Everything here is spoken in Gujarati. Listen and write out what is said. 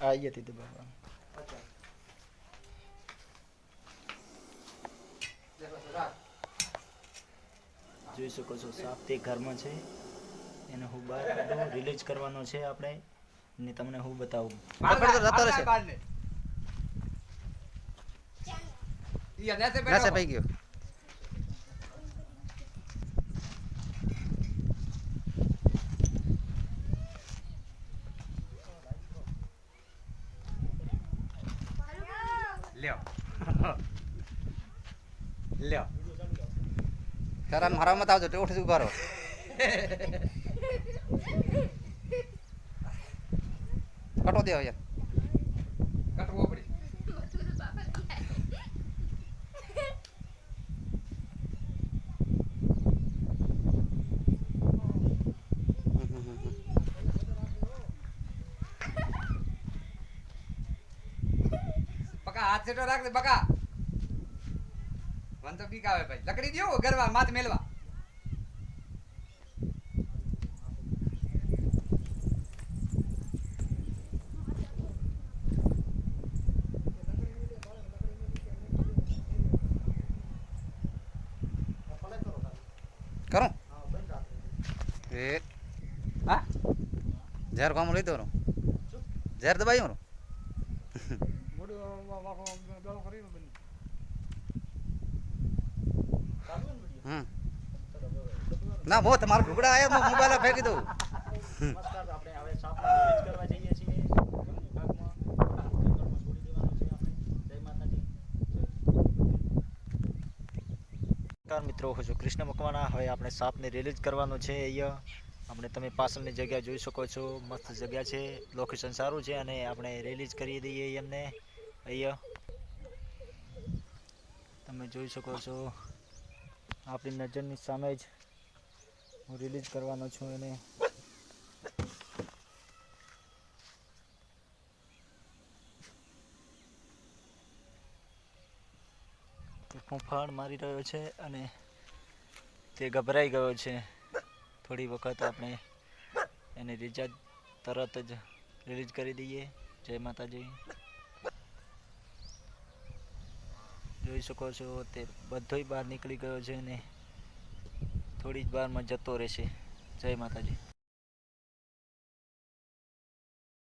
આ અહીંયાથી દબાવવાનું જોઈ શકો છો સાપ તે ઘરમાં છે. એને હું બહાર કાઢું રિલીઝ કરવાનો છે આપણે. ને તમને હું બતાવું. પકડ તો જતો રહેશે. નાસે પઈ ગયો લ્યો. લ્યો. તારા મારા મત આવજો તે ઉઠી ઊભા રહો. કટો દે યાર કટવો પડી હમ, હમ, હમ, હમ. બકા હાથ સેટો રાખ દે બકા. મન તો બીક આવે ભાઈ. લકડી દો ગરવા માથ મેલવા. કરું. એ હા? ઝેર કામ લઈ દો ઝેર હમ ના બહુ તમારો ઢુકડા આવ્યા હું મોબાઈલ ફેંકી દઉં આપણે હવે કરવા જઈએ છીએ વિભાગમાં જંગલમાં છોડી દેવાનો છે આપણે જય માતાજી નમસ્કાર મિત્રો હું છું કૃષ્ણ મકવાણા. હવે આપણે સાપને રિલીઝ કરવાનો છે અહીંયા. આપણે તમે પાછળની જગ્યા જોઈ શકો છો. મસ્ત જગ્યા છે. લોકેશન સારું છે અને આપણે રિલીઝ કરી દઈએ એમને. અહીંયા. તમે જોઈ શકો છો. આપણી નજરની સામે જ હું રિલીઝ કરવાનો છું એને. ફાળ મારી રહ્યો છે અને તે ગભરાઈ ગયો છે. થોડી વખત આપણે એને રિચાર્જ તરત જ રિલીઝ કરી દઈએ. જય માતાજી. જોઈ શકો છો તે બધોય બહાર નીકળી ગયો છે અને થોડી જ વારમાં જતો રહેશે. જય માતાજી.